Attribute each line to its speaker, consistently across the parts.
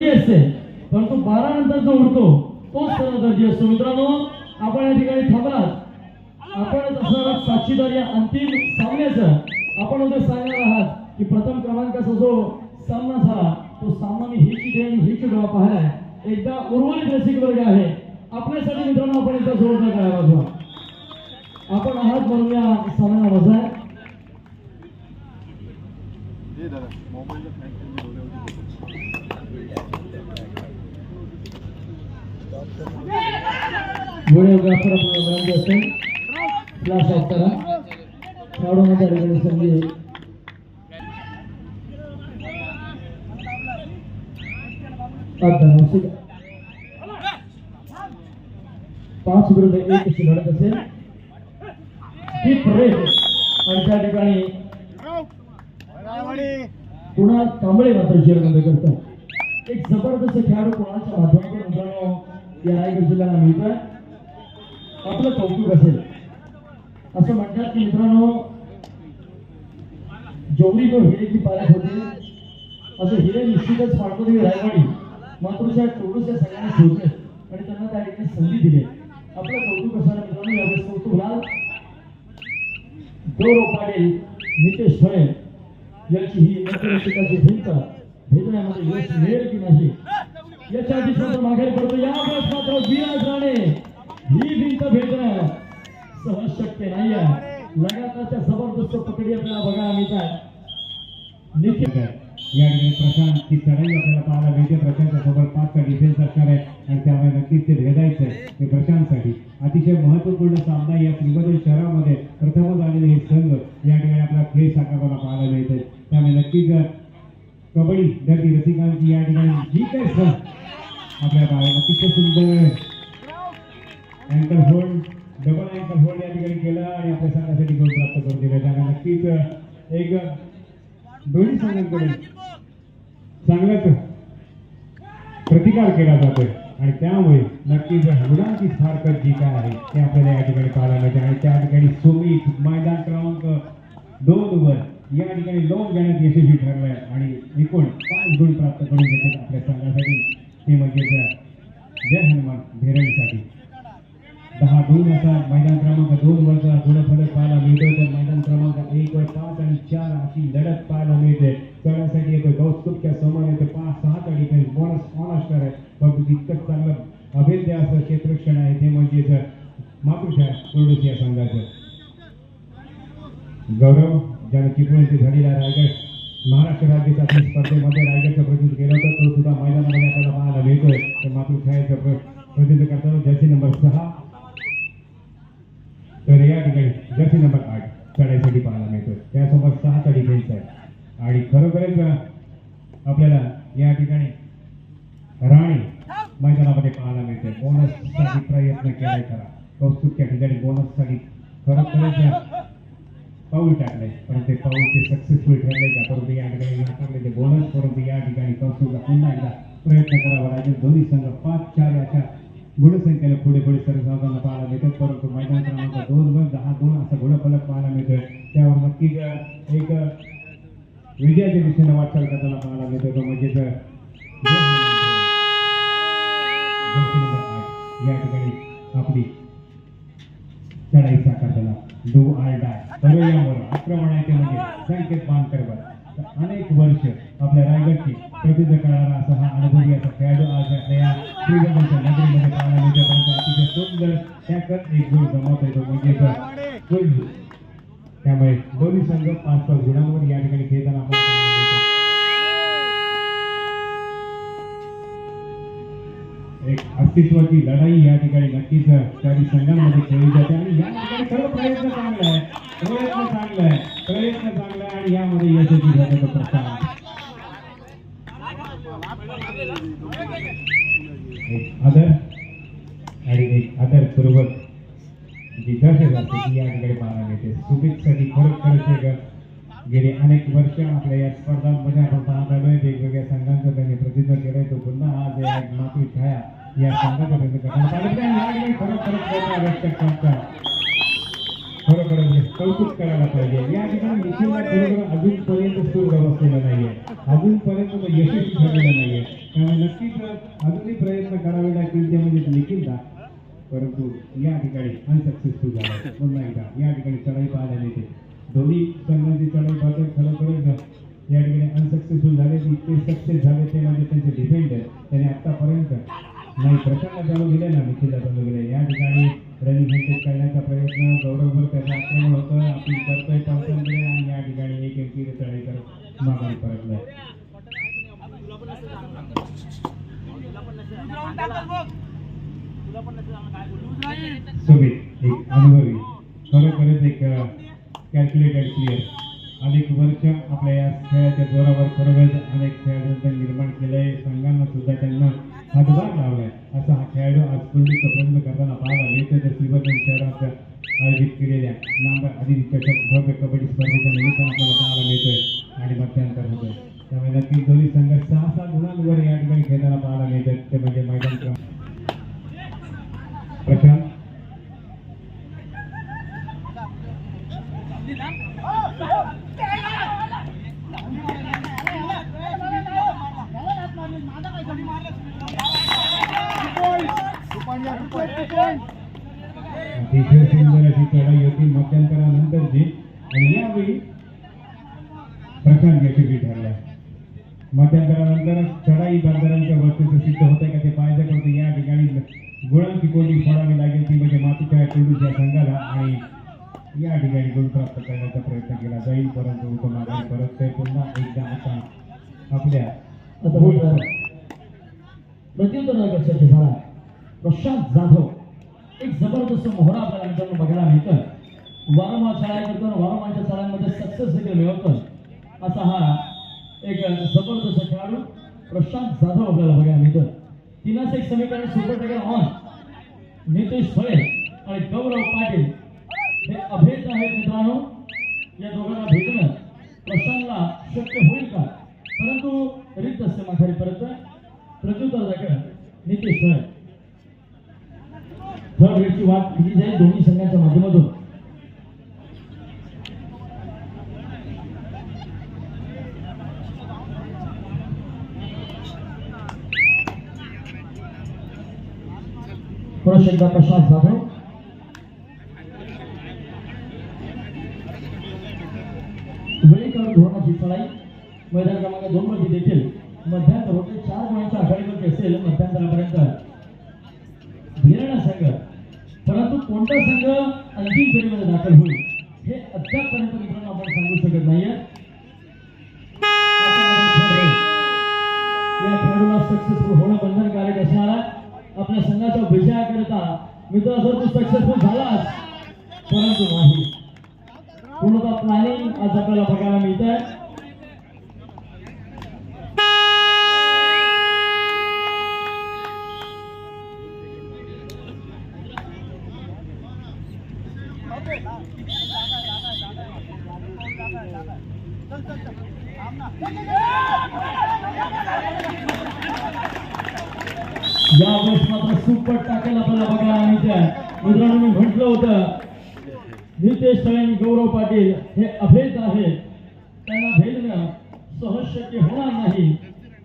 Speaker 1: असते. परंतु बारा नंतर जो उडतो तोच सर्व दर्जी असतो. मित्रांनो आपण या ठिकाणी थांबलात. आपणच असणारा साक्षीदार या अंतिम सामन्याचं. आपण उद्या सांगणार आहात की प्रथम क्रमांकाचा जो सामना झाला तो सामना मी हेची देण हेची डोळा पाहिलाय एकदा उर्वरित रसिक वर्ग आहे. आपल्यासाठी मित्रांनो आपण एकदा जोरदार काय वाजवा आपण आहात म्हणून या सामन्याला मजा आहे व्हिडिओग्राफर आपल्याला विनंती असेल खेळाडूंमध्ये अडकलेली संधी अभ्यासिक पाच विरुद्ध एक अशी लढत असेल. रेड आणि त्या ठिकाणी पुन्हा कांबळे मात्र चेअरमध्ये करतात एक जबरदस्त खेळाडू कोणाच्या माध्यमातून या रायगड जिल्ह्याला मिळतोय. आपलं कौतुक असेल. असं म्हणतात की मित्रांनो जोगरी तो हिरेची पालक होते असं हिरे निश्चितच पाडतो रायवाडी मातृच्या टोडूच्या सगळ्यांना शोधले आणि त्यांना त्या ठिकाणी संधी दिली. आपलं कौतुक असणाऱ्या मित्रांनो यावेळेस कौतुक लाल गौरव पाटील नितेश फळे याची ही मतरक्षकाची भिंत भेटण्यामध्ये यश मिळेल की नाही? याच्या आधी मागे पडतो यावेळेस मात्र विराज राणे ही भिंत भेटणं सहज शक्य नाही आहे लगातारच्या जबरदस्त पकडी आपल्याला
Speaker 2: या ठिकाणी चढाई आपल्याला पाहायला मिळते. प्रशांतच्या सोबत डिफेन्स असणार आहे. आणि त्यामुळे नक्कीच ते भेदायचं आहे. ते प्रशांतसाठी. अतिशय सामना या शहरामध्ये प्रथमच आलेले हे संघ या ठिकाणी आपला खेळ साकारताना पाहायला मिळते त्यामुळे नक्कीच कबड्डी रसिकांची या ठिकाणी जी काही सण आपल्या अतिशय सुंदर. Ankle hold double ankle hold या ठिकाणी केला आणि आपल्या संघासाठी गोल प्राप्त करून दिला. त्यामुळे नक्कीच एक दोन्ही संघांकडून चांगलाच प्रतिकार केला जातोय. आणि त्यामुळे नक्कीच मुलांची सारखं जी काय आहे ते आपल्याला या ठिकाणी पाहायला मिळते. आणि त्या ठिकाणी सुमित मैदान क्रमांक दोन वर या ठिकाणी लोक घेण्यात यशस्वी ठरलाय आणि एकूण पाच गुण प्राप्त करून घेतात आपल्या संघासाठी ते म्हणजे जय हनुमान धेरणीसाठी दहा दोन असा मैदान क्रमांक दोन वरचा गुणफलक पाहायला मिळतो तर मैदान क्रमांक एक वर पाच आणि येतो समान समोर पाच सहा चा डिफेन्स बोनस ऑन असणार आहे. परंतु तितकंच चांगलं अभेद्य असं क्षेत्रक्षण आहे ते म्हणजे मातृशा सोडूस या संघाचं. गौरव ज्यानं चिपळूण येथे झालेला रायगड महाराष्ट्र राज्याच्या स्पर्धेमध्ये रायगडचं प्रतिनिधित्व केलं होतं तो सुद्धा मैदानामध्ये आपल्याला पाहायला मिळतोय तर मातृछायाचं प्र- प्रतिनिधित्व करताना जर्सी नंबर सहा. तर या ठिकाणी जर्सी नंबर आठ चढाईसाठी पाहायला मिळतोय. त्यासोबत सहा सहाचा घ्यायचं आहे. आणि खरोखरच आपल्याला या ठिकाणी राणी मैदानामध्ये पाहायला मिळते. बोनससाठी प्रयत्न केलाय खरा. कौस्तुभच्या ठिकाणी बोनससाठी खरोखरच पाऊल टाकलंय. पण ते पाऊल ते सक्सेसफुल ठरले का? परंतु या ठिकाणी नाकारले ते बोनस परंतु या ठिकाणी कौस्तुभला पुन्हा एकदा प्रयत्न करावा लागेल. दोन्ही संघ पाच चार याच्या गुणसंख्येला पुढे पुढे सर्वसाधारण पाहायला मिळतात. परंतु मैदान क्रमांक दोन वर दहा दोन असा गुणफलक पाहायला मिळतोय. त्यावर नक्की एक विजयाच्या दिशेने वाटचाल करताना पाहायला मिळतोय तो म्हणजे या ठिकाणी आपली चढाई साकारताना डू आर डाय पर्यायावर आक्रमणाचे म्हणजे संकेत बांधकरवर अनेक वर्ष आपल्या रायगडची प्रसिद्ध करणारा असा हा अनुभवी असा खेळाडू आज आपल्या या श्रीगंधाच्या नगरीमध्ये पाहायला मिळतो परंतु अतिशय सुंदर त्याकत एक गुण गमावता येतो म्हणजे तर त्यामुळे दोन्ही संघ पाच पाच गुणांवर या ठिकाणी खेळताना आपण एक अस्तित्वाची लढाई या ठिकाणी नक्कीच चारी संघांमध्ये खेळली जाते आणि या ठिकाणी सर्व प्रयत्न चांगला आहे प्रयत्न चांगला आहे प्रयत्न चांगला आहे आणि यामध्ये यशस्वी झाल्याचा प्रस्ताव एक आदर आणि एक आदरपूर्वक पाहायला सुमितसाठी एक गेली अनेक वर्ष आपल्या या स्पर्धांमध्ये आपण पाहत आलोय. वेगवेगळ्या संघांचं त्यांनी प्रसिद्ध केलंय. तो पुन्हा आज या मातृ छाया या संघाचा करण्यात आलं खरोखरच कौतुक करायला पाहिजे. या ठिकाणी निखिलला खरोखर अजूनपर्यंत सूर बसलेला नाहीये. अजूनपर्यंत तो यशस्वी झालेला नाहीये. त्यामुळे नक्कीच अजूनही प्रयत्न करावे लागतील ते म्हणजे निखिलदा. परंतु या ठिकाणी अनसक्सेसफुल झाला. पुन्हा एकदा या ठिकाणी चढाई पाहायला मिळते. दोन्ही संघांची चढाई पाहतो खरोखरच या ठिकाणी अनसक्सेसफुल झाले की ते सक्सेस झाले ते म्हणजे त्यांचे डिफेंडर त्यांनी आत्तापर्यंत नाही प्रचंड चालू गेले ना निखिलला चालू गेले या ठिकाणी रनिंग हँडटेक करण्याचा प्रयत्न गौरवभर त्याचं आक्रमण होतं आपण करतोय पंचांकडे आणि या ठिकाणी एक एक चढाई करत माघारी परतलाय. सुमित एक अनुभवी खरोखरच एक कॅल्क्युलेटेड प्लेअर अनेक वर्ष आपल्या या खेळाच्या जोरावर खरोखरच अनेक खेळाडूंचं निर्माण केलंय. संघांना सुद्धा त्यांना हातभार लावलाय. असा हा खेळाडू आज पूर्वीचा प्रयत्न करताना पाहायला मिळतो तर श्रीवर्धन शहरात आयोजित केलेल्या नांबर आधी चषक भव्य कबड्डी स्पर्धेच्या निमित्तानं आपल्याला पाहायला मिळतोय आणि मध्यांतर होतोय. त्यामुळे नक्कीच दोन्ही संघ सहा सहा गुणांवर या ठिकाणी खेळताना पाहायला मिळतात ते म्हणजे मैदान क्रमांक प्रशांत अतिशय सुंदर अशी चढाई होती मध्यंतरानंतरची आणि यावेळी प्रशांत यशस्वी ठरलाय मध्यंतरानंतर चढाई बंदरांच्या वरतीचं सिद्ध होत का ते पाहायचं करतो या ठिकाणी गुणांची कोंडी फोडावी लागेल ती म्हणजे मातीच्या टुडूस या संघाला आणि या ठिकाणी गुण प्राप्त करण्याचा प्रयत्न केला जाईल परंतु तो माघारी परत पुन्हा एकदा आता आपल्या.
Speaker 1: प्रत्युत्तर झाला. प्रशांत जाधव एक जबरदस्त मोहरा आपल्याला मित्रांनो बघायला मिळतं वारंवार चढाई करतो वारंवारच्या चढाईमध्ये सक्सेस देखील मिळवतो असा हा एक जबरदस्त खेळाडू प्रशांत जाधव आपल्याला बघायला मिळतो तिनाच एक समीकरण सुपर टाकेल ऑन नितेश फळे आणि गौरव पाटील हे अभेद आहेत मित्रांनो. या दोघांना भेटणं प्रशांतला शक्य होईल का? परंतु रिक्त असते माघारी परत प्रत्युत्तर दाखल नितेश फळे. थर्ड रेडची वाट दिली जाईल? दोन्ही संघांच्या माध्यमातून. पुरुष एकदा प्रशांत जाधव वेळेकाळ धोरणाची चढाई मैदान क्रमांक दोन मध्ये देखील मध्यांतर होते चार गुणांच्या आघाडीवरती असेल मध्यांतरापर्यंत भिरणा संघ परंतु कोणता संघ अंतिम फेरीमध्ये दाखल होईल हे अद्यापपर्यंत मित्रांनो आपण सांगू शकतो आपल्या संघाच्या विजयाकरिता मित्र जर तू सक्सेसफुल झालास परंतु नाही. पूर्णतः प्लॅनिंग आज आपल्याला बघायला मिळत आहे यावेळेस मात्र सुपर टाकेल आपल्याला आणि त्या मित्रांनो मी म्हटलं होतं नितेश फळे आणि गौरव पाटील हे अभेद आहेत. त्यांना भेदणं सहज शक्य होणार नाही.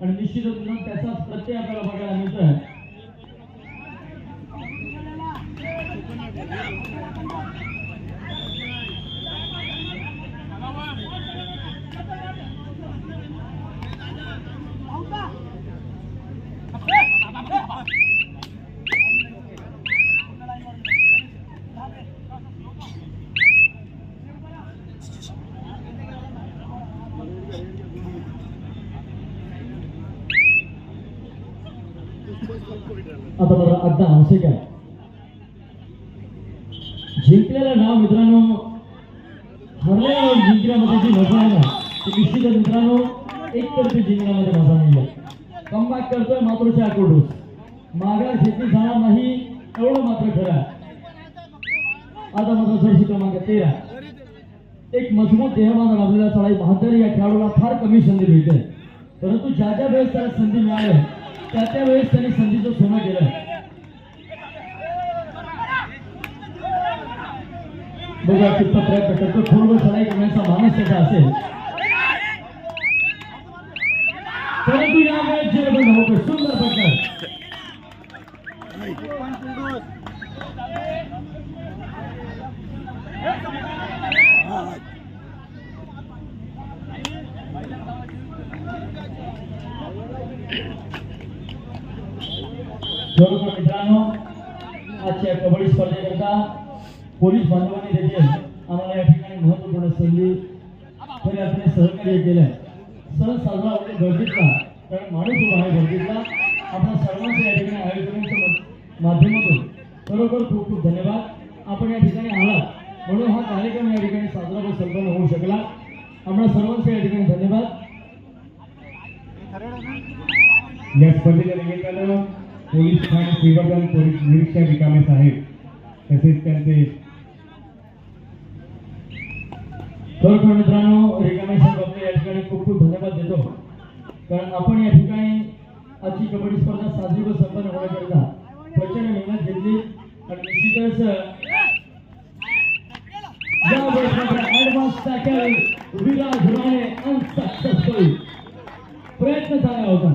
Speaker 1: आणि निश्चितच मित्रांनो त्याचाच प्रत्यय आपल्याला बघायला मिळतोय. आता बघा अड्डा काय? जिंकलेलं नाव मित्रांनो हरलेल्या जिंकण्यामध्ये जी मजा आहे ना ती निश्चितच मित्रांनो एकतर्फी जिंकण्यामध्ये मजा नाही आहे. कमबॅक करतोय मातृच्या आकडूस माघार शेती जाणार नाही एवढं मात्र खरं आहे. आता मात्र जर्सी क्रमांक तेरा. एक मजबूत देहमान लाभलेला चढाई बहादर या खेळाडूला फार कमी संधी मिळते. परंतु ज्या ज्या वेळेस त्याला संधी मिळाली त्या त्या वेळेस त्यांनी संधीचं सोनं केलं. बघूया कितपत प्रयत्न करतो थोडं चढाई करण्याचा मानस त्याचा असेल परंतु या वेळेस जेरबंद होतो सुंदर प्रकार खरोखर मित्रांनो आजच्या कबड्डी स्पर्धेकरता पोलीस बांधवांनी देखील आम्हाला या ठिकाणी महत्त्वपूर्ण संधी तरी अर्थाने सहकार्य केलं सण साजरा होणे गरजेचा कारण माणूस उभा आहे गरजेचा आपण सर्वांचं या ठिकाणी आयोजनाच्या माध्यमातून खरोखर खूप खूप धन्यवाद. आपण या ठिकाणी आलात म्हणून हा कार्यक्रम या ठिकाणी साजरा व संपन्न होऊ शकला. आम्हाला सर्वांचं या ठिकाणी धन्यवाद.
Speaker 2: या स्पर्धेच्या निमित्तानं पोलीस ठाणे श्रीवर्धन पोलीस निरीक्षक रिकामे साहेब तसेच त्यांचे
Speaker 1: खरोखर मित्रांनो रिकामे साहेब आपले या ठिकाणी खूप खूप धन्यवाद देतो. कारण आपण या ठिकाणी आजची कबड्डी स्पर्धा साजरी व संपन्न होण्याकरिता प्रचंड मेहनत घेतली आणि निश्चितच यावेळेस मात्र advance tackle Viraj Rane unsuccessful प्रयत्न चांगला होता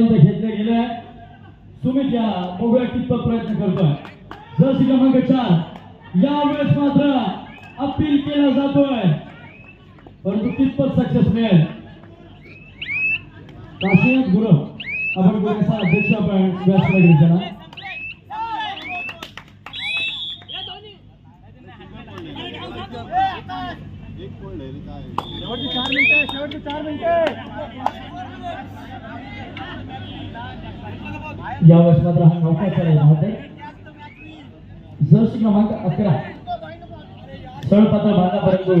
Speaker 1: एंड लाईन पर्यंत घेतलं गेलंय सुमित या बघूया कितपत प्रयत्न करतोय. जर्सी क्रमांक चार यावेळेस मात्र अपील केला जातोय. परंतु कितपत सक्सेस मिळेल? काशीनाथ गुरव आपण गुरुचा अध्यक्ष आपण व्यासपीठ
Speaker 3: काय?
Speaker 4: शेवटची चार मिनिटं शेवटची चार मिनिटं.
Speaker 1: यावेळेस मात्र हा नौका चालला होते। जर्सी क्रमांक अकरा। सळपातळ बांधा परंतु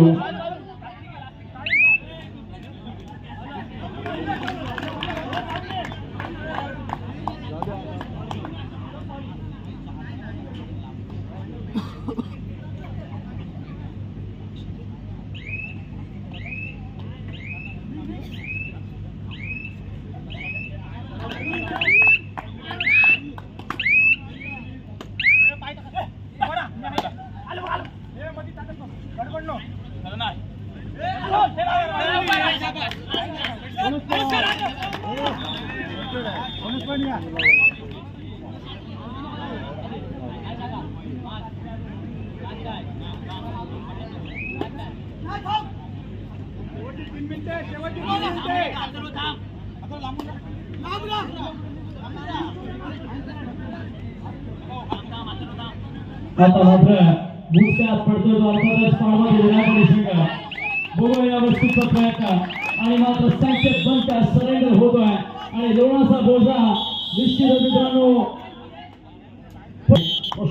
Speaker 4: बोनस पॉईंट घ्या शेवटची तीन मिनिटं शेवटची तीन मिनिटं
Speaker 1: आता मात्र बुटच्या पडतोय तो अर्थातच पाडवा दिलेला शंका बघूया या वस्तूचा प्रयत्न. आणि मात्र संकेत बनता सरेंडर होतोय. आणि लोणाचा बोजा निश्चित मित्रांनो.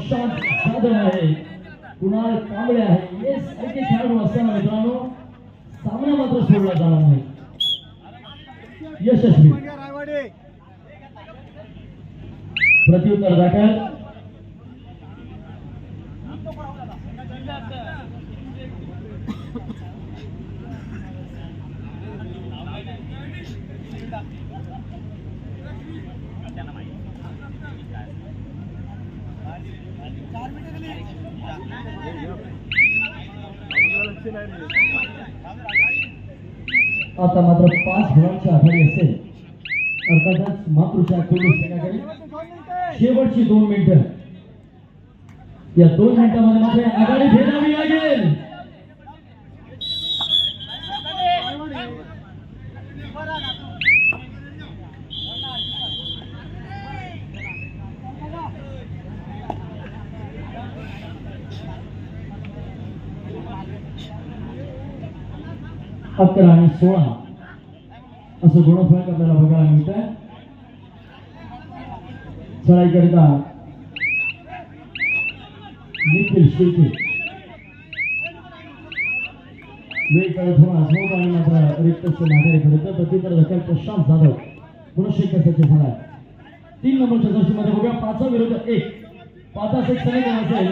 Speaker 1: जाधव आहे. कुणाल कांबळे आहे. हे सारखे खेळाडू असताना मित्रांनो सामना मात्र सोडला जाणार नाही. यशस्वी. प्रत्युत्तर दाखल. आता मात्र पाच गुणांची आघाडी असेल. अर्थातच मातृशा
Speaker 4: शेवटची दोन मिनिटं
Speaker 1: दोन मिनिटं. या दोन मिनिटांमध्ये मात्र आघाडी फेरावी लागेल. अकरा आणि सोळा. असं गुणफलक आपल्याला बघायला मिळत आहे चढाईकरिता निखिल शिर्के वेगवेगळ्या होणार झोप आणि मात्र रिक्त माघारी करत प्रत्युत्तर दखल प्रशांत जाधव पुनश्च सचिव झाला. तीन नंबरच्या जर्सीमध्ये बघूया. पाचा विरुद्ध एक. पाचा एक असेल.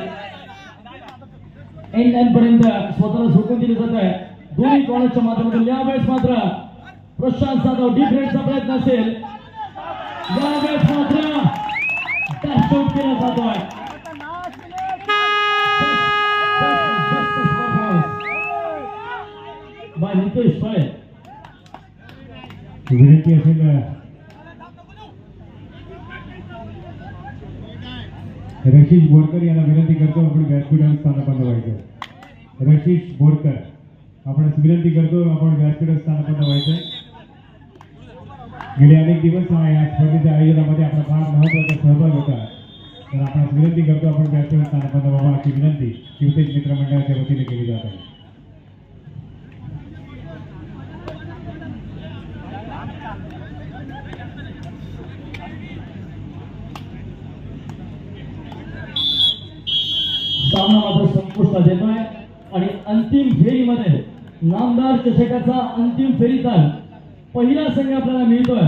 Speaker 1: एंड लाईन पर्यंत स्वतःला झोकून दिले जात आहे दोन्ही कॉलेजच्या माध्यमातून यावेळेस मात्र प्रशांत जाधव डी ग्रेडचा प्रयत्न असेल. यावेळेस मात्र डॅशआउट केला जातोय.
Speaker 4: आता
Speaker 1: बाय नितेश फळे
Speaker 2: विनंती असेल अ, रशीश बोरकर यांना विनंती करतो आपण व्यासपीठावर स्थानापन्न व्हायचं रशीश बोरकर. आपण विनंती करतो आपण व्यासपीठ स्थानपन्न व्हायचं. गेले अनेक दिवस हा या स्पर्धेच्या आयोजनामध्ये आपला फार महत्त्वाचा सहभाग होता. तर आपण विनंती करतो आपण व्यासपीठ स्थानपन्न व्हावा अशी विनंती शिवसेना मित्रमंडळाच्या वतीने केली जात आहे
Speaker 1: सामना मात्र संपुष्टात येतोय आणि अंतिम आमदार चषकाचा अंतिम फेरीचा पहिला संघ आपल्याला मिळतोय.